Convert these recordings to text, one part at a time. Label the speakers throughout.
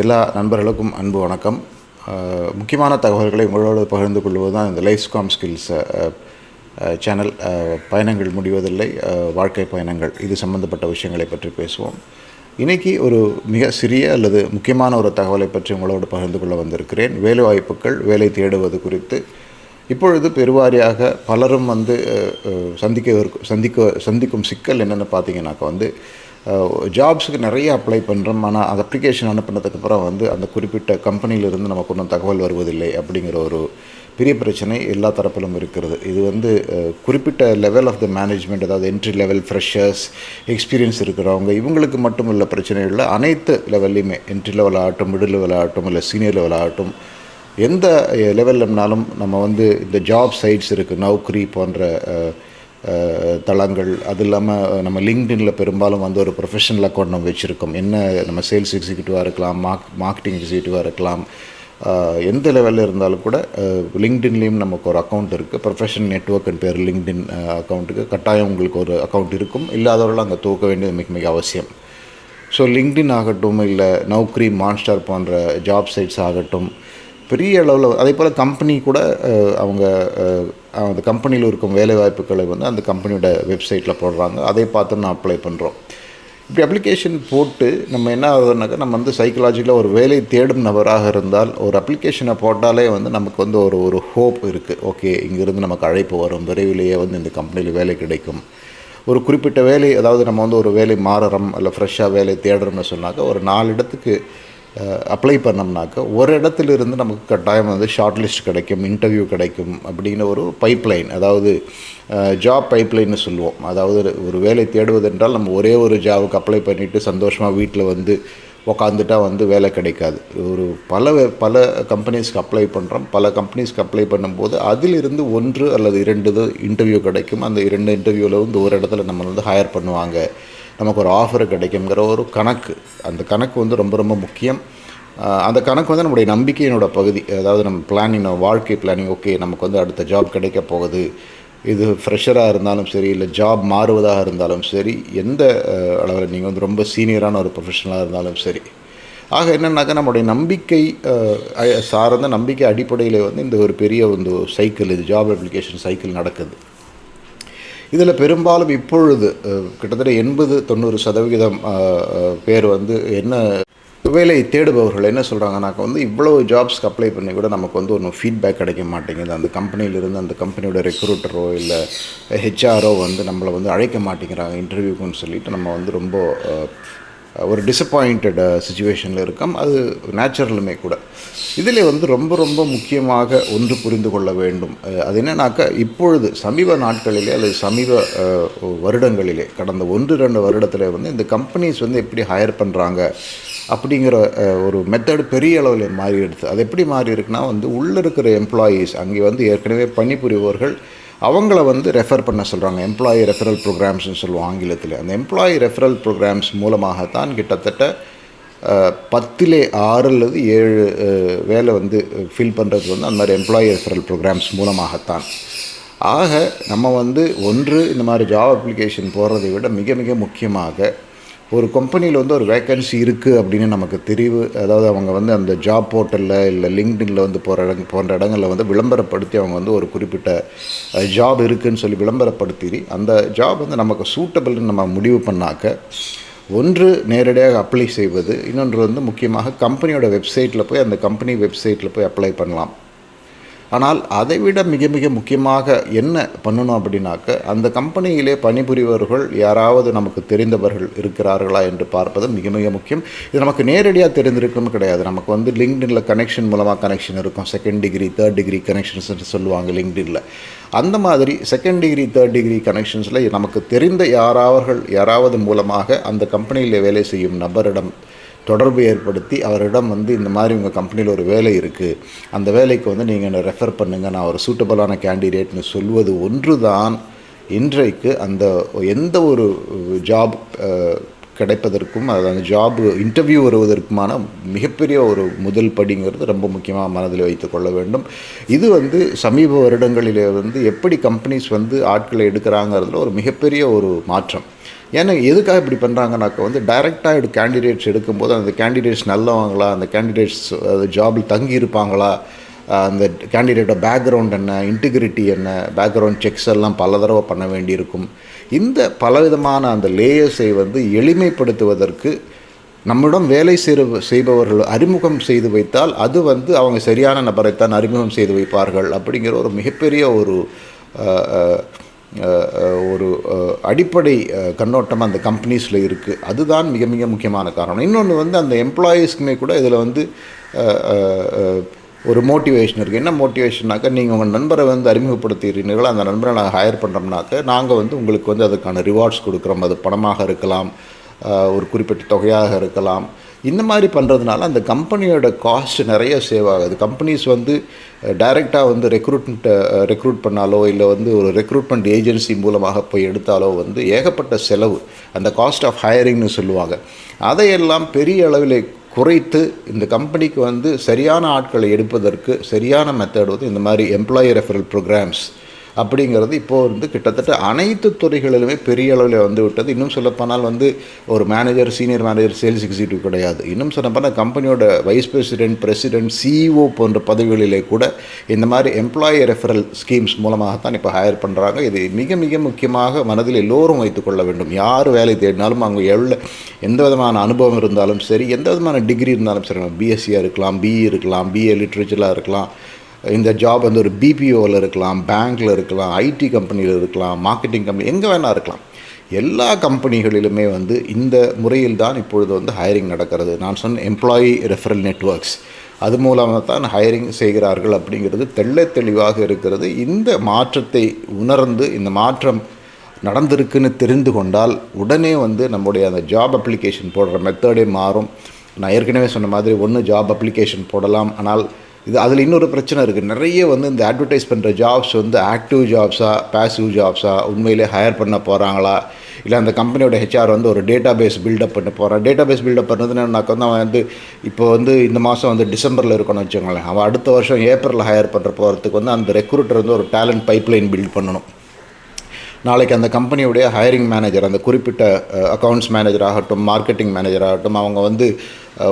Speaker 1: எல்லா நண்பர்களுக்கும் அன்பு வணக்கம். முக்கியமான தகவல்களை உங்களோடு பகிர்ந்து கொள்வது தான் இந்த லைஃப் காம் ஸ்கில்ஸ் சேனல் பயணங்கள் முடிவதில்லை வாழ்க்கை பயணங்கள். இது சம்பந்தப்பட்ட விஷயங்களை பற்றி பேசுவோம். இன்றைக்கி ஒரு மிக சிறிய அல்லது முக்கியமான ஒரு தகவலை பற்றி உங்களோடு பகிர்ந்து கொள்ள வந்திருக்கிறேன். வேலைவாய்ப்புகள் வேலை தேடுவது குறித்து. இப்பொழுது பெருவாரியாக பலரும் வந்து சந்திக்க சந்திக்க சந்திக்கும் சிக்கல் என்னென்னு பார்த்தீங்கன்னாக்கா வந்து ஜாப்ஸுக்கு நிறைய அப்ளை பண்ணுறோம் ஆனால் அந்த அப்ளிகேஷன் அனுப்பினதுக்கப்புறம் வந்து அந்த குறிப்பிட்ட கம்பெனியிலிருந்து நமக்கு ஒன்றும் தகவல் வருவதில்லை அப்படிங்கிற ஒரு பெரிய பிரச்சனை எல்லா தரப்பிலும் இருக்கிறது. இது வந்து குறிப்பிட்ட லெவல் ஆஃப் த மேனேஜ்மெண்ட் அதாவது என்ட்ரி லெவல் ஃப்ரெஷர்ஸ் எக்ஸ்பீரியன்ஸ் இருக்கிறவங்க இவங்களுக்கு மட்டும் உள்ள பிரச்சனை இல்லை அனைத்து லெவல்லையுமே என்ட்ரி லெவல் ஆகட்டும் மிடில் லெவல் ஆகட்டும் இல்லை சீனியர் லெவல் ஆகட்டும் எந்த லெவல்லனாலும் நம்ம வந்து இந்த ஜாப் சைட்ஸ் இருக்குது நௌக்ரி போன்ற தளங்கள். அது இல்லாமல் நம்ம லிங்க்டின்ல பெரும்பாலும் வந்து ஒரு ப்ரொஃபஷனல் அக்கௌண்ட் நம்ம வச்சுருக்கோம். என்ன நம்ம சேல்ஸ் எக்ஸிக்யூட்டிவாக இருக்கலாம் மார்க் மார்க்கெட்டிங் எக்ஸிக்யூட்டிவாக இருக்கலாம். எந்த லெவலில் இருந்தாலும் கூட லிங்க்டின்லேயும் நமக்கு ஒரு அக்கௌண்ட் இருக்குது ப்ரொஃபஷனல் நெட்ஒர்க்னு பேர் லிங்க்டின் அக்கௌண்ட்டுக்கு கட்டாயம் உங்களுக்கு ஒரு அக்கௌண்ட் இருக்கும். இல்லாதவர்கள் அங்கே தூக்க வேண்டியது மிக மிக அவசியம். ஸோ லிங்க்டின் ஆகட்டும் இல்லை நௌக்ரி மான்ஸ்டார் போன்ற ஜாப் சைட்ஸ் ஆகட்டும் பெரிய அளவில் அதே போல் கம்பெனி கூட அவங்க அந்த கம்பெனியில் இருக்கும் வேலைவாய்ப்புகளை வந்து அந்த கம்பெனியோட வெப்சைட்டில் போடுறாங்க. அதை பார்த்து நான் அப்ளை பண்ணுறோம் இப்படி அப்ளிகேஷன் போட்டு நம்ம என்ன ஆகுதுனாக்கா நம்ம வந்து சைக்கலாஜிக்கலாக ஒரு வேலை தேடும் நபராக இருந்தால் ஒரு அப்ளிகேஷனை போட்டாலே வந்து நமக்கு வந்து ஒரு ஒரு ஹோப் இருக்குது ஓகே இங்கேருந்து நமக்கு அழைப்பு வரும். விரைவிலேயே வந்து இந்த கம்பெனியில் வேலை கிடைக்கும். ஒரு குறிப்பிட்ட வேலை அதாவது நம்ம வந்து ஒரு வேலை மாறுறோம் இல்லை ஃப்ரெஷ்ஷாக வேலை தேடுறோம்னு சொன்னாக்கா ஒரு நாலு இடத்துக்கு அப்ளை பண்ணோம்னாக்கா ஒரு இடத்துல இருந்து நமக்கு கட்டாயம் வந்து ஷார்ட் லிஸ்ட் கிடைக்கும் இன்டர்வியூ கிடைக்கும் அப்படின்னு ஒரு பைப்லைன் அதாவது ஜாப் பைப்லைன்னு சொல்லுவோம். அதாவது ஒரு வேலை தேடுவதென்றால் நம்ம ஒரே ஒரு ஜாபுக்கு அப்ளை பண்ணிவிட்டு சந்தோஷமாக வீட்டில் வந்து உக்காந்துட்டா வந்து வேலை கிடைக்காது. ஒரு பல பல கம்பெனிஸ்க்கு அப்ளை பண்ணுறோம் பல கம்பெனிஸ்க்கு அப்ளை பண்ணும்போது அதிலிருந்து ஒன்று அல்லது இரண்டு இன்டர்வியூ கிடைக்கும். அந்த இரண்டு இன்டர்வியூவில் வந்து ஒரு இடத்துல நம்ம வந்து ஹையர் பண்ணுவாங்க. நமக்கு ஒரு ஆஃபர் கிடைக்குங்கிற ஒரு கணக்கு. அந்த கணக்கு வந்து ரொம்ப ரொம்ப முக்கியம். அந்த கணக்கு வந்து நம்முடைய நம்பிக்கையினோட பகுதி. அதாவது நம்ம பிளானிங் வாழ்க்கை பிளானிங் ஓகே நமக்கு வந்து அடுத்த ஜாப் கிடைக்க போகுது. இது ஃப்ரெஷராக இருந்தாலும் சரி இல்லை ஜாப் மாறுவதாக இருந்தாலும் சரி எந்த அளவில் நீங்கள் வந்து ரொம்ப சீனியரான ஒரு ப்ரொஃபஷனலாக இருந்தாலும் சரி. ஆக என்னென்னாக்கா நம்முடைய நம்பிக்கை சார்ந்த நம்பிக்கை அடிப்படையில் வந்து இந்த ஒரு பெரிய வந்து சைக்கிள் இது ஜாப் அப்ளிகேஷன் சைக்கிள் நடக்குது. இதில் பெரும்பாலும் இப்பொழுது கிட்டத்தட்ட எண்பது தொண்ணூறு சதவிகிதம் பேர் வந்து என்ன வேலை தேடுபவர்கள் என்ன சொல்கிறாங்கனாக்கா வந்து இவ்வளவு ஜாப்ஸ்க்கு அப்ளை பண்ணி கூட நமக்கு வந்து ஒன்றும் ஃபீட்பேக் கிடைக்க மாட்டேங்குது. அந்த கம்பெனியிலிருந்து அந்த கம்பெனியோட ரெக்ரூட்டரோ இல்லை ஹெச்ஆரோ வந்து நம்மளை வந்து அழைக்க மாட்டேங்கிறாங்க. இன்டர்வியூக்குன்னு சொல்லிட்டு நம்ம வந்து ரொம்ப ஒரு டிசப்பாயிண்டட் சுச்சுவேஷனில் இருக்கோம். அது நேச்சுரலுமே கூட. இதில் வந்து ரொம்ப ரொம்ப முக்கியமாக ஒன்று புரிந்து கொள்ள வேண்டும். அது என்னன்னாக்கா இப்பொழுது சமீப நாட்களிலே அல்லது சமீப வருடங்களிலே கடந்த ஒன்று ரெண்டு வருடத்தில் வந்து இந்த கம்பெனிஸ் வந்து எப்படி ஹையர் பண்ணுறாங்க அப்படிங்கிற ஒரு மெத்தடு பெரிய அளவில் மாறி எடுத்து அது எப்படி மாறி இருக்குன்னா வந்து உள்ளே இருக்கிற எம்ப்ளாயீஸ் அங்கே வந்து ஏற்கனவே பணிபுரிபவர்கள் அவங்கள வந்து ரெஃபர் பண்ண சொல்கிறாங்க எம்ப்ளாயி ரெஃபரல் ப்ரோக்ராம்ஸ்னு சொல்லுவோம் ஆங்கிலத்தில். அந்த எம்ப்ளாயி ரெஃபரல் ப்ரோக்ராம்ஸ் மூலமாகத்தான் கிட்டத்தட்ட பத்திலே ஆறு அல்லது ஏழு வேலை வந்து ஃபில் பண்ணுறது வந்து அந்த மாதிரி எம்ப்ளாயி ரெஃபரல் ப்ரோக்ராம்ஸ் மூலமாகத்தான். ஆக நம்ம வந்து ஒன்று இந்த மாதிரி ஜாப் அப்ளிகேஷன் போடுறதை விட மிக மிக முக்கியமாக ஒரு கம்பெனியில் வந்து ஒரு வேக்கன்சி இருக்குது அப்படின்னு நமக்கு தெரிவு அதாவது அவங்க வந்து அந்த ஜாப் போர்ட்டலில் இல்லை லிங்க்டின்ல வந்து போகிற இடங்க போன்ற இடங்களில் வந்து விளம்பரப்படுத்தி அவங்க வந்து ஒரு குறிப்பிட்ட ஜாப் இருக்குன்னு சொல்லி விளம்பரப்படுத்தி அந்த ஜாப் வந்து நமக்கு சூட்டபிள்னு நம்ம முடிவு பண்ணாக்க ஒன்று நேரடியாக அப்ளை செய்வது இன்னொன்று வந்து முக்கியமாக கம்பெனியோட வெப்சைட்டில் போய் அந்த கம்பெனி வெப்சைட்டில் போய் அப்ளை பண்ணலாம். ஆனால் அதை விட மிக மிக முக்கியமாக என்ன பண்ணணும் அப்படின்னாக்க அந்த கம்பெனியிலே பணிபுரிபவர்கள் யாராவது நமக்கு தெரிந்தவர்கள் இருக்கிறார்களா என்று பார்ப்பது மிக மிக முக்கியம். இது நமக்கு நேரடியாக தெரிந்திருக்கணும் கிடையாது. நமக்கு வந்து லிங்க்டின்ல கனெக்ஷன் மூலமாக கனெக்ஷன் இருக்கும். Second degree third degree connections சொல்லுவாங்க லிங்க்டின்ல. அந்த மாதிரி செகண்ட் டிகிரி தேர்ட் டிகிரி கனெக்ஷன்ஸில் நமக்கு தெரிந்த யாராவர்கள் யாராவது மூலமாக அந்த கம்பெனியில் வேலை செய்யும் நபரிடம் தொடர்பு ஏற்படுத்தி அவரிடம் வந்து இந்த மாதிரி உங்கள் கம்பெனியில் ஒரு வேலை இருக்குது அந்த வேலைக்கு வந்து நீங்கள் என்னை ரெஃபர் பண்ணுங்கள் நான் ஒரு சூட்டபிளான கேண்டிடேட்னு சொல்வது ஒன்று தான் இன்றைக்கு அந்த எந்த ஒரு ஜாப் கிடைப்பதற்கும் அது அந்த ஜாப் இன்டர்வியூ வருவதற்குமான மிகப்பெரிய ஒரு முதல் படிங்கிறது ரொம்ப முக்கியமாக மனதில் வைத்து கொள்ள வேண்டும். இது வந்து சமீப வருடங்களிலே வந்து எப்படி கம்பெனிஸ் வந்து ஆட்களை எடுக்கிறாங்கிறதுல ஒரு மிகப்பெரிய ஒரு மாற்றம். ஏன்னா எதுக்காக இப்படி பண்ணுறாங்கனாக்கா வந்து டைரெக்டாக கேண்டிடேட்ஸ் எடுக்கும்போது அந்த கேண்டிடேட்ஸ் நல்லவங்களா அந்த கேண்டிடேட்ஸ் ஜாபில் தங்கி இருப்பாங்களா அந்த கேண்டிடேட்டோட பேக்ரவுண்ட் என்ன இன்டிகிரிட்டி என்ன பேக்ரவுண்ட் செக்ஸ் எல்லாம் பல தடவை பண்ண வேண்டியிருக்கும். இந்த பலவிதமான அந்த லேயர்ஸை வந்து எளிமைப்படுத்துவதற்கு நம்மிடம் வேலை செய்கிற செய்பவர்கள் அறிமுகம் செய்து வைத்தால் அது வந்து அவங்க சரியான நபரைத்தான் அறிமுகம் செய்து வைப்பார்கள் அப்படிங்கிற ஒரு மிகப்பெரிய ஒரு ஒரு அடிப்படை கண்ணோட்டம் அந்த கம்பெனிஸில் இருக்குது அதுதான் மிக மிக முக்கியமான காரணம். இன்னொன்று வந்து அந்த எம்ப்ளாயீஸ்க்குமே கூட இதில் வந்து ஒரு மோட்டிவேஷன் இருக்குது என்ன மோட்டிவேஷன்னாக்கா நீங்கள் உங்கள் நண்பரை வந்து அறிமுகப்படுத்திடுறீங்களோ அந்த நண்பரை நாங்கள் ஹையர் பண்ணுறோம்னாக்க நாங்கள் வந்து உங்களுக்கு வந்து அதுக்கான ரிவார்ட்ஸ் கொடுக்குறோம். அது பணமாக இருக்கலாம் ஒரு குறிப்பிட்ட தொகையாக இருக்கலாம். இந்த மாதிரி பண்ணுறதுனால அந்த கம்பெனியோட காஸ்ட் நிறைய சேவ் ஆகுது. கம்பெனிஸ் வந்து டைரெக்டாக வந்து ரெக்ரூட்மெண்ட்டை ரெக்ரூட் பண்ணாலோ இல்லை வந்து ஒரு ரெக்ரூட்மெண்ட் ஏஜென்சி மூலமாக போய் எடுத்தாலோ வந்து ஏகப்பட்ட செலவு. அந்த காஸ்ட் ஆஃப் ஹையரிங்னு சொல்லுவாங்க. அதையெல்லாம் பெரிய அளவில் குறைத்து இந்த கம்பெனிக்கு வந்து சரியான ஆட்களை எடுப்பதற்கு சரியான மெத்தட் வந்து இந்த மாதிரி எம்ப்ளாயி ரெஃபரல் ப்ரோக்ராம்ஸ் அப்படிங்கிறது இப்போது வந்து கிட்டத்தட்ட அனைத்து துறைகளிலுமே பெரிய அளவில் வந்து விட்டது. இன்னும் சொல்லப்போனால் வந்து ஒரு manager senior manager sales executive கிடையாது. இன்னும் சொல்லப்போனால் கம்பெனியோட வைஸ் பிரசிடென்ட் பிரசிடென்ட் சிஇஓ போன்ற பதவிகளிலே கூட இந்த மாதிரி எம்ப்ளாயி ரெஃபரல் ஸ்கீம்ஸ் மூலமாகத்தான் இப்போ ஹையர் பண்ணுறாங்க இது மிக மிக முக்கியமாக மனதில் எல்லோரும் வைத்துக்கொள்ள வேண்டும். யார் வேலை தேடினாலும் அவங்க எவ்வளோ எந்த விதமான அனுபவம் இருந்தாலும் சரி எந்த விதமான டிகிரி இருந்தாலும் சரி பிஎஸ்சியாக இருக்கலாம் பிஇ இருக்கலாம் பிஏ லிட்ரேச்சராக இருக்கலாம் இந்த ஜாப் வந்து ஒரு பிபிஓவில் இருக்கலாம் பேங்க்கில் இருக்கலாம் ஐடி கம்பெனியில் இருக்கலாம் மார்க்கெட்டிங் கம்பெனி எங்கே வேணால் இருக்கலாம். எல்லா கம்பெனிகளிலுமே வந்து இந்த முறையில் தான் இப்பொழுது வந்து ஹையரிங் நடக்கிறது. நான் சொன்ன எம்ப்ளாயி ரெஃபரல் நெட்வொர்க்ஸ் அது மூலமாக தான் ஹையரிங் செய்கிறார்கள் அப்படிங்கிறது தெள்ள தெளிவாக இருக்கிறது. இந்த மாற்றத்தை உணர்ந்து இந்த மாற்றம் நடந்திருக்குன்னு தெரிந்து கொண்டால் உடனே வந்து நம்முடைய அந்த ஜாப் அப்ளிகேஷன் போடுற மெத்தடே மாறும். நான் ஏற்கனவே சொன்ன மாதிரி ஒன்று ஜாப் அப்ளிகேஷன் போடலாம். ஆனால் இது அதில் இன்னொரு பிரச்சனை இருக்குது நிறைய வந்து இந்த அட்வர்டைஸ் பண்ணுற ஜாப்ஸ் வந்து ஆக்டிவ் ஜாப்ஸா பேசிவ் ஜாப்ஸா உண்மையிலே ஹையர் பண்ண போகிறாங்களா இல்லை அந்த கம்பெனியோட ஹெச்ஆர் வந்து ஒரு டேட்டா பேஸ் பில்டப் பண்ண போகிறான் டேட்டா பேஸ் பில்டப் பண்ணுறதுனாக்க வந்து அவன் வந்து இப்போ வந்து இந்த மாதம் வந்து டிசம்பரில் இருக்கணும்னு வச்சுக்கோங்களேன். அவன் அடுத்த வருஷம் ஏப்ரலில் ஹையர் பண்ணுற போகிறதுக்கு வந்து அந்த ரெக்ரூட்டர் வந்து ஒரு டேலண்ட் பைப்லைன் பில்ட் பண்ணணும். நாளைக்கு அந்த கம்பெனியுடைய ஹையரிங் மேனேஜர் அந்த குறிப்பிட்ட அக்கௌண்ட்ஸ் மேனேஜர் ஆகட்டும் மார்க்கெட்டிங் மேனேஜர் ஆகட்டும் அவங்க வந்து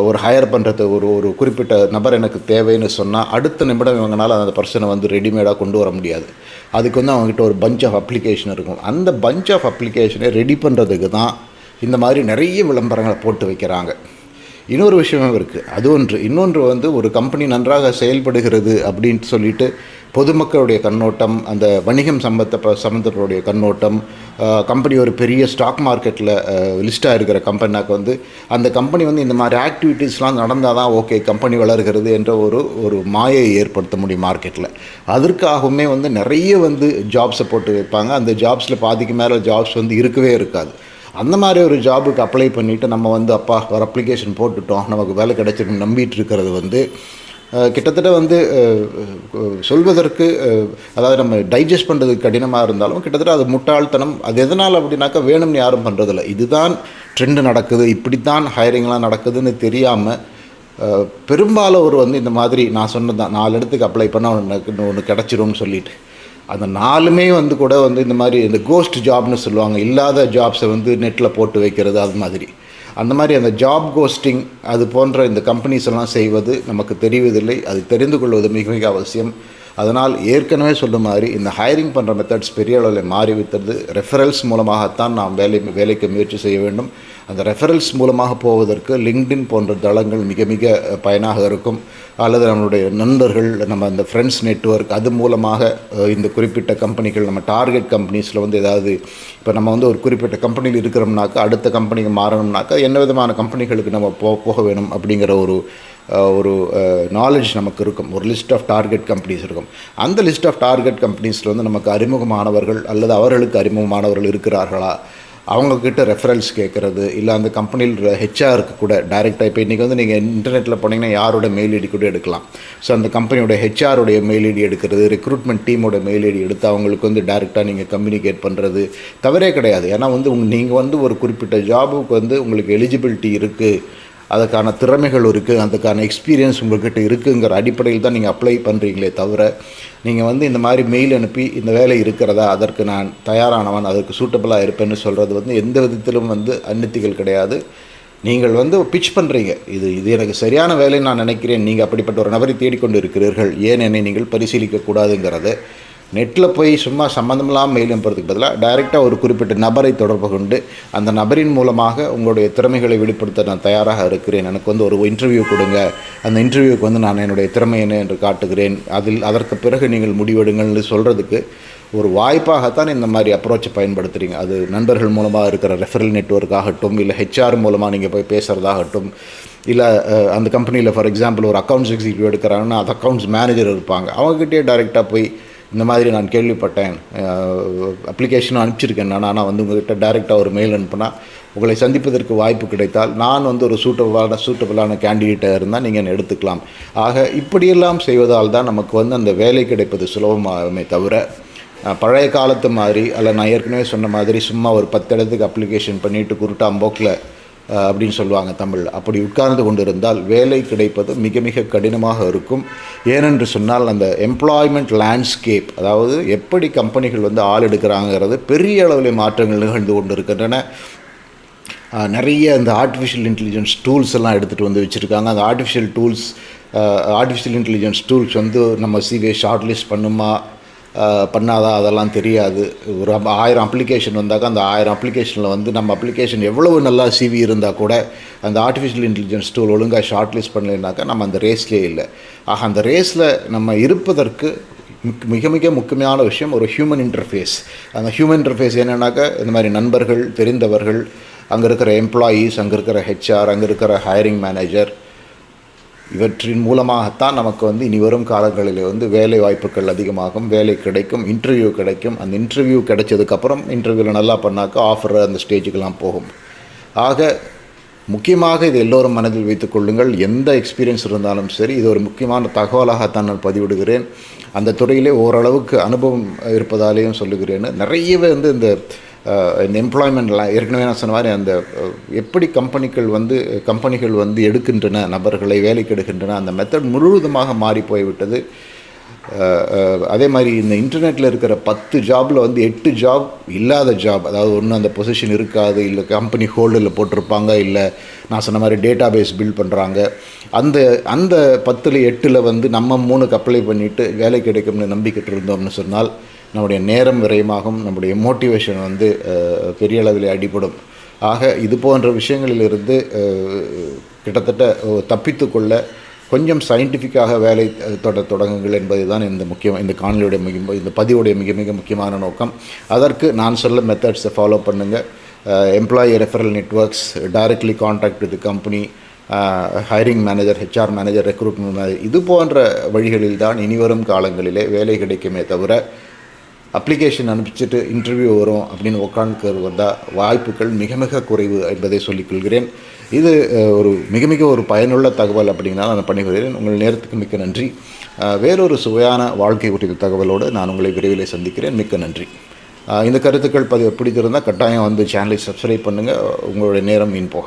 Speaker 1: ஒரு ஹையர் பண்ணுறது ஒரு ஒரு குறிப்பிட்ட நபர் எனக்கு தேவைன்னு சொன்னால் அடுத்த நிமிடம் இவங்கனால அந்த பர்சனை வந்து ரெடிமேடாக கொண்டு வர முடியாது. அதுக்கு வந்து அவங்ககிட்ட ஒரு பஞ்ச் ஆஃப் அப்ளிகேஷன் இருக்கும். அந்த பஞ்ச் ஆஃப் அப்ளிகேஷனை ரெடி பண்ணுறதுக்கு தான் இந்த மாதிரி நிறைய விளம்பரங்களை போட்டு வைக்கிறாங்க. இன்னொரு விஷயமும் இருக்குது அது ஒன்று. இன்னொன்று வந்து ஒரு கம்பெனி நன்றாக செயல்படுகிறது அப்படின்ட்டு சொல்லிட்டு பொதுமக்களுடைய கண்ணோட்டம் அந்த வணிகம் சம்பந்த சம்பந்தப்படைய கண்ணோட்டம் கம்பெனி ஒரு பெரிய ஸ்டாக் மார்க்கெட்டில் லிஸ்ட்டாக இருக்கிற கம்பெனினாக்கு வந்து அந்த கம்பெனி வந்து இந்த மாதிரி ஆக்டிவிட்டீஸ்லாம் நடந்தால் தான் ஓகே கம்பெனி வளர்கிறது என்ற ஒரு ஒரு மாயை ஏற்படுத்த முடியும் மார்க்கெட்டில் அதற்காகவுமே வந்து நிறைய வந்து ஜாப்ஸை போட்டு வைப்பாங்க. அந்த ஜாப்ஸில் பாதிக்கு மேலே ஜாப்ஸ் வந்து இருக்கவே இருக்காது. அந்த மாதிரி ஒரு ஜாபுக்கு அப்ளை பண்ணிவிட்டு நம்ம வந்து அப்பா ஒரு அப்ளிகேஷன் போட்டுட்டோம். நமக்கு வேலை கிடைச்சிருக்குன்னு நம்பிட்டு இருக்கிறது வந்து கிட்டத்தட்ட வந்து சொல்வதற்கு அதாவது நம்ம டைஜஸ்ட் பண்ணுறதுக்கு கடினமாக இருந்தாலும் கிட்டத்தட்ட அது முட்டாள்தனம். அது எதனால் அப்படின்னாக்கா வேணும்னு யாரும் பண்ணுறதில்ல இதுதான் ட்ரெண்டு நடக்குது. இப்படித்தான் ஹையரிங்லாம் நடக்குதுன்னு தெரியாமல் பெரும்பாலோர் பெரும்பாலும் ஒரு வந்து இந்த மாதிரி நான் சொன்னது தான் நாலு இடத்துக்கு அப்ளை பண்ணால் ஒன்று ஒன்று கிடச்சிரும்னு சொல்லிட்டு. அந்த நாலுமே வந்து கூட வந்து இந்த மாதிரி இந்த கோஸ்ட் ஜாப்னு சொல்லுவாங்க. இல்லாத ஜாப்ஸை வந்து நெட்டில் போட்டு வைக்கிறது அது மாதிரி. அந்த மாதிரி அந்த ஜாப் கோஸ்டிங் அது போன்ற இந்த கம்பெனிஸ் எல்லாம் செய்வது நமக்கு தெரிவதில்லை. அது தெரிந்து கொள்வது மிக மிக அவசியம். அதனால் ஏற்கனவே சொல்ல மாதிரி இந்த ஹையரிங் பண்ணுற மெத்தட்ஸ் பெரிய அளவில் மாறிவிட்டது. ரெஃபரல்ஸ் மூலமாகத்தான் நாம் வேலை வேலைக்கு முயற்சி செய்ய வேண்டும். அந்த ரெஃபரல்ஸ் மூலமாக போவதற்கு லிங்க்டின் போன்ற தளங்கள் மிக மிக பயனாக இருக்கும். அல்லது நம்மளுடைய நண்பர்கள் நம்ம அந்த ஃப்ரெண்ட்ஸ் நெட்வொர்க் அது மூலமாக இந்த குறிப்பிட்ட கம்பெனிகள் நம்ம டார்கெட் கம்பெனிஸில் வந்து ஏதாவது இப்போ நம்ம வந்து ஒரு குறிப்பிட்ட கம்பெனியில் இருக்கிறோம்னாக்கா அடுத்த கம்பெனிக்கு மாறணும்னாக்கா என்ன விதமான கம்பெனிகளுக்கு நம்ம போ போக வேணும் அப்படிங்கிற ஒரு ஒரு நாலேஜ் நமக்கு இருக்கும். ஒரு லிஸ்ட் ஆஃப் டார்கெட் கம்பெனிஸ் இருக்கும். அந்த லிஸ்ட் ஆஃப் டார்கெட் கம்பெனிஸில் வந்து நமக்கு அறிமுகமானவர்கள் அல்லது அவர்களுக்கு அறிமுகமானவர்கள் இருக்கிறார்களா? அவங்கக்கிட்ட ரெஃபரன்ஸ் கேட்குறது இல்லை அந்த கம்பெனியில் ஹெச்ஆருக்கு கூட டைரெக்டாக இப்போ இன்றைக்கி வந்து நீங்கள் இன்டர்நெட்டில் போனீங்கன்னா யாரோட மெயில் ஐடி கூட எடுக்கலாம். ஸோ அந்த கம்பெனியோட ஹெச்ஆருடைய மெயில் ஐடி எடுக்கிறது ரெக்ரூட்மெண்ட் டீமோட மெயில் ஐடி எடுத்து அவங்களுக்கு வந்து டேரெக்டாக நீங்கள் கம்யூனிகேட் பண்ணுறது தவறே கிடையாது. ஏன்னா வந்து உங் நீங்கள் வந்து ஒரு குறிப்பிட்ட ஜாபுக்கு வந்து உங்களுக்கு எலிஜிபிலிட்டி இருக்குது அதுக்கான திறமைகள் இருக்குது அதுக்கான எக்ஸ்பீரியன்ஸ் உங்கள்கிட்ட இருக்குங்கிற அடிப்படையில் தான் நீங்கள் அப்ளை பண்ணுறீங்களே தவிர நீங்கள் வந்து இந்த மாதிரி மெயில் அனுப்பி இந்த வேலை இருக்கிறதா அதற்கு நான் தயாரானவன் அதற்கு சூட்டபுளாக இருப்பேன்னு சொல்கிறது வந்து எந்த விதத்திலும் வந்து அந்நித்திகள் கிடையாது. நீங்கள் வந்து பிச் பண்ணுறீங்க இது இது எனக்கு சரியான வேலை நான் நினைக்கிறேன். நீங்கள் அப்படிப்பட்ட ஒரு நபரை தேடிக்கொண்டு இருக்கிறீர்கள். ஏன் என்னை நீங்கள் பரிசீலிக்கக்கூடாதுங்கிறது நெட்டில் போய் சும்மா சம்மந்தமில்லாமல் மெயில் அனுப்புறதுக்கு பதிலாக டைரெக்டாக ஒரு குறிப்பிட்ட நபரை தொடர்பு கொண்டு அந்த நபரின் மூலமாக உங்களுடைய திறமைகளை வெளிப்படுத்த நான் தயாராக இருக்கிறேன். எனக்கு வந்து ஒரு இன்டர்வியூ கொடுங்க. அந்த இன்டர்வியூக்கு வந்து நான் என்னுடைய திறமை என்ன என்று காட்டுகிறேன். அதில் அதற்கு பிறகு நீங்கள் முடிவெடுங்கள்னு சொல்கிறதுக்கு ஒரு வாய்ப்பாகத்தான் இந்த மாதிரி அப்ரோச்சை பயன்படுத்துகிறீங்க அது நண்பர்கள் மூலமாக இருக்கிற ரெஃபரல் நெட்ஒர்க் ஆகட்டும் இல்லை ஹெச்ஆர் மூலமாக நீங்கள் போய் பேசுகிறதாகட்டும் இல்லை அந்த கம்பெனியில் ஃபார் எக்ஸாம்பிள் ஒரு அக்கௌண்ட்ஸ் எக்ஸிக்யூட்டிவ் எடுக்கிறாங்கன்னா அது அக்கௌண்ட்ஸ் மேனேஜர் இருப்பாங்க. அவங்ககிட்டயே டைரெக்டாக போய் இந்த மாதிரி நான் கேள்விப்பட்டேன். அப்ளிகேஷனும் அனுப்பிச்சிருக்கேன் நான். ஆனால் வந்து உங்கள்கிட்ட டைரெக்டாக ஒரு மெயில் அனுப்புனா உங்களை சந்திப்பதற்கு வாய்ப்பு கிடைத்தால் நான் வந்து ஒரு சூட்டபிளான சூட்டபிளான கேண்டிடேட்டாக இருந்தால் நீங்கள் என்னை எடுத்துக்கலாம். ஆக இப்படியெல்லாம் செய்வதால் தான் நமக்கு வந்து அந்த வேலை கிடைப்பது சுலபமாகுமே தவிர பழைய காலத்து மாதிரி அல்ல நான் ஏற்கனவே சொன்ன மாதிரி சும்மா ஒரு பத்து இடத்துக்கு அப்ளிகேஷன் பண்ணிவிட்டு குருட்டாம்போக்கில் அப்படின்னு சொல்லுவாங்க தமிழ். அப்படி உட்கார்ந்து கொண்டிருந்தால் வேலை கிடைப்பது மிக மிக கடினமாக இருக்கும். ஏனென்று சொன்னால் அந்த எம்ப்ளாய்மெண்ட் லேண்ட்ஸ்கேப் அதாவது எப்படி கம்பெனிகள் வந்து ஆள் எடுக்கிறாங்கிறது பெரிய அளவில் மாற்றங்கள் நிகழ்ந்து கொண்டு இருக்கின்றன நிறைய அந்த ஆர்டிஃபிஷியல் இன்டெலிஜென்ஸ் டூல்ஸ் எல்லாம் எடுத்துகிட்டு வந்து வச்சுருக்காங்க. அந்த artificial tools artificial intelligence tools வந்து நம்ம சிவியை ஷார்ட் லிஸ்ட் பண்ணுமா? பண்ணாதா அதெல்லாம் தெரியாது. ஒரு ஆயிரம் அப்ளிகேஷன் வந்தாக்கா அந்த ஆயிரம் அப்ளிகேஷனில் வந்து நம்ம அப்ளிகேஷன் எவ்வளவு நல்லா சிவி இருந்தால் கூட அந்த ஆர்டிஃபிஷியல் இன்டெலிஜென்ஸ் டூல் ஒழுங்காக ஷார்ட் லிஸ்ட் பண்ணலைனாக்கா நம்ம அந்த ரேஸ்லேயே இல்லை. ஆக அந்த ரேஸில் நம்ம இருப்பதற்கு மிக மிக முக்கியமான விஷயம் ஒரு ஹியூமன் இன்டர்ஃபேஸ் அந்த ஹியூமன் இன்டர்ஃபேஸ் என்னென்னாக்கா இந்த மாதிரி நண்பர்கள் தெரிந்தவர்கள் அங்கே இருக்கிற எம்ப்ளாயீஸ் அங்கே இருக்கிற ஹெச்ஆர் அங்கே இருக்கிற ஹையரிங் மேனேஜர் இவற்றின் மூலமாகத்தான் நமக்கு வந்து இனி வரும் காலங்களில் வந்து வேலை வாய்ப்புகள் அதிகமாகும் வேலை கிடைக்கும் இன்டர்வியூ கிடைக்கும். அந்த இன்டர்வியூ கிடைச்சதுக்கப்புறம் இன்டர்வியூவில் நல்லா பண்ணாக்கா ஆஃபர் அந்த ஸ்டேஜுக்கெல்லாம் போகும். ஆக முக்கியமாக இது எல்லோரும் மனதில் வைத்துக் கொள்ளுங்கள். எந்த எக்ஸ்பீரியன்ஸ் இருந்தாலும் சரி இது ஒரு முக்கியமான தகவலாகத்தான் நான் பதிவிடுகிறேன். அந்த துறையிலே ஓரளவுக்கு அனுபவம் இருப்பதாலேயும் சொல்லுகிறேன் நிறையவே வந்து இந்த இந்த எம்ப்ளாய்மெண்ட்லாம் ஏற்கனவே நான் சொன்ன மாதிரி அந்த எப்படி கம்பெனிகள் வந்து கம்பெனிகள் வந்து எடுக்கின்றன நபர்களை வேலைக்கு எடுக்கின்றன அந்த மெத்தட் முழுவதுமாக மாறி போய்விட்டது. அதே மாதிரி இந்த இன்டர்நெட்டில் இருக்கிற பத்து ஜாபில் வந்து எட்டு ஜாப் இல்லாத ஜாப் அதாவது ஒன்று அந்த பொசிஷன் இருக்காது இல்லை கம்பெனி ஹோல்டில் போட்டிருப்பாங்க இல்லை நான் சொன்ன மாதிரி டேட்டா பேஸ் பில்ட் பண்ணுறாங்க அந்த அந்த பத்தில் எட்டில் வந்து நம்ம மூணுக்கு அப்ளை பண்ணிவிட்டு வேலை கிடைக்கும்னு நம்பிக்கிட்டு இருந்தோம்னு சொன்னால் நம்முடைய நேரம் விரயமாகும் நம்முடைய மோட்டிவேஷன் வந்து பெரிய அளவில் அடிபடும். ஆக இது போன்ற விஷயங்களிலிருந்து கிட்டத்தட்ட தப்பித்து கொள்ள கொஞ்சம் சயின்டிஃபிக்காக வேலை தொட தொடங்குங்கள் என்பது தான் இந்த முக்கியம் இந்த காணொலியுடைய மிக இந்த பதிவுடைய மிக மிக முக்கியமான நோக்கம். அதற்கு நான் சொல்ல மெத்தட்ஸை ஃபாலோ பண்ணுங்கள் employee referral networks directly contact with company hiring manager HR manager recruitment manager இது போன்ற வழிகளில் தான் இனிவரும் காலங்களிலே வேலை கிடைக்குமே தவிர அப்ளிகேஷன் அனுப்பிச்சிட்டு இன்டர்வியூ வரும் அப்படின்னு உட்காந்து வந்தால் வாய்ப்புகள் மிக மிக குறைவு என்பதை சொல்லிக்கொள்கிறேன். இது ஒரு மிக மிக ஒரு பயனுள்ள தகவல் அப்படிங்கிறத நான் பண்ணிக்கொள்கிறேன் உங்கள் நேரத்துக்கு மிக்க நன்றி. வேறொரு சுவையான வாழ்க்கை குறித்த தகவலோடு நான் உங்களை விரைவில் சந்திக்கிறேன். மிக்க நன்றி. இந்த கருத்துக்கள் பதிவு பிடித்திருந்தால் கட்டாயம் வந்து சேனலை சப்ஸ்கிரைப் பண்ணுங்கள் உங்களுடைய நேரம் மீன் போக